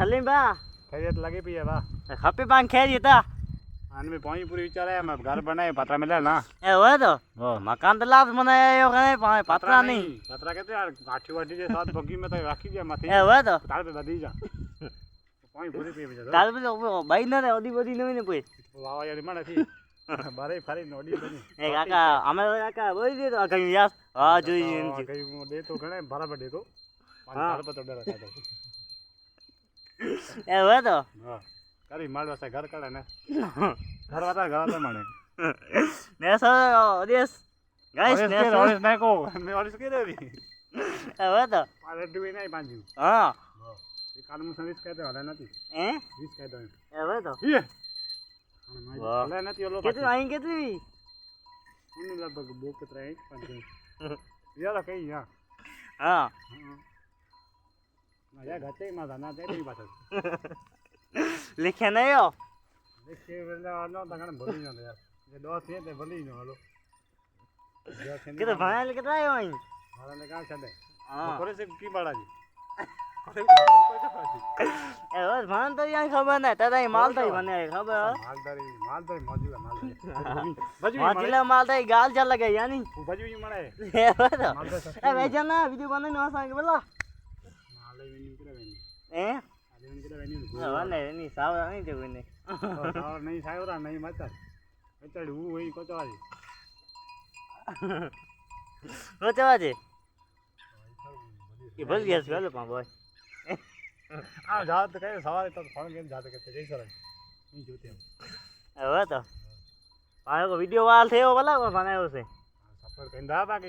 सलीम बा। खैरियत लगी पी है बा। खपे पान खैरियत आ। आन में पानी पूरी विचार है मैं घर बनाए पतरा मिले ना। ए ओए तो। वो। मकान तो लाभ मनाए यो कने पाए पतरा नहीं पतरा कहते यार गाठी वाठी के साथ बगी में तो रखी जे माथे। ए ओए तो। ताल पे बदी जा। पानी पूरी पी जा ताल पे तो भाई ना रे ओदी बदी नहीं ने कोई वाह यार माने थी। बारे फारे नोडी बनी। ए काका हमें तो काका बोल दे तो कहीं यार आ जो ये कहीं दे तो घणे बराबर दे तो हाँ। पानी ताल पे तो डर रखा था। હવે તો. કરી માળવા છે ઘર કાઢે ને. ઘર વાતા ઘર માણે ને સર ઓડિયસ ગાઈસ ને સર ઓડિયસ ના કો મે ઓડિયસ કે દેવી? હવે તો. પાલે ડુઈ નઈ પાંજ્યું હા. એ કાલ મુ સર્વિસ કહેતો હાલે નથી. હે? સર્વિસ કહેતો હવે તો. હે. હાલે નથી ઓલો કેટલું આઈ લગભગ બે કે ત્રણ પાંચ હા. माझ्या घाते माझा लिखे नहीं हो. लिखे वेला आनो ना यार. ये दोस्त है. ते आए खबर ना तदा ही माल तो ही बने खबर मालदारी मालदारी मौजूद है मालदारी गाल चल लगे यानी? बजवी मणे ए बस. वीडियो बनाने वाला बोला. Eh? નહીં સાવરા નહીં જવું નહીં સાવરા નહીં સાવરા નહીં મચર મચર હું હોય કોચવાજે કોચવાજે એ ભૂલ ગયા છે પેલો પણ બોય આ જાત કહે સવારે તો ફોન કેમ જાત કે જઈ સર નહીં જોતે હવે તો. મારો વિડિયો વાલ થયો ભલા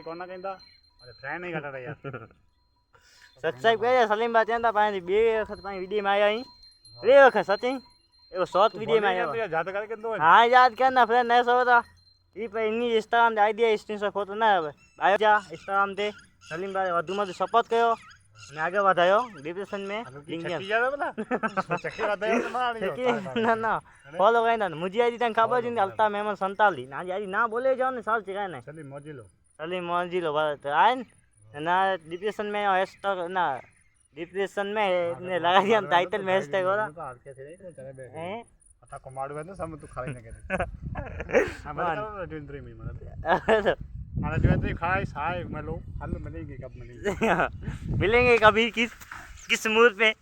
કોના કઈ અરે ફ્રેન્ડ નહીં કાઢા યાર. સબસ્ક્રાઈબ કરી સલીમબા ત્યાં પાણી બે વખત પાણી વિડીયોમાં આવ્યા અહીં. બે વખત સચિન એવો શોર્ટ વિડીયોમાં આવ્યો હા યાદ કર ના ફ્રેન્ડ નહીં સૌ હતા એ પછી એની ઇન્સ્ટાગ્રામ આઈડિયા ઇન્સ્ટા ખોટો ના આવે. આવ્યો ત્યાં ઇન્સ્ટાગ્રામ તે સલીમભાઈ વધુમાં વધુ સપોર્ટ કર્યો અને આગળ વધાયો ડિપ્રેશન મેં. ના ના ફોલો કઈ ના મુજી આજી તને ખબર છે અલતા મહેમાન સંતાલી. આજે આજી ના બોલે જાવ ને સાવ છે કાંઈ નહીં. સલીમ મોજી લો સલીમ મોજી લો ભારત આય ને. ना डिप्रेशन में हैशटैग ना डिप्रेशन में ने लगा दिया टाइटल में हैशटैग हो रहा? हैं? अता है ना सब तू खाई ना करे हमारा ड्रीम में मतलब हमारा 23 खाई साय मैं लो हल मिलेंगे कब मिलेंगे? मिलेंगे कभी किस किस मूड में?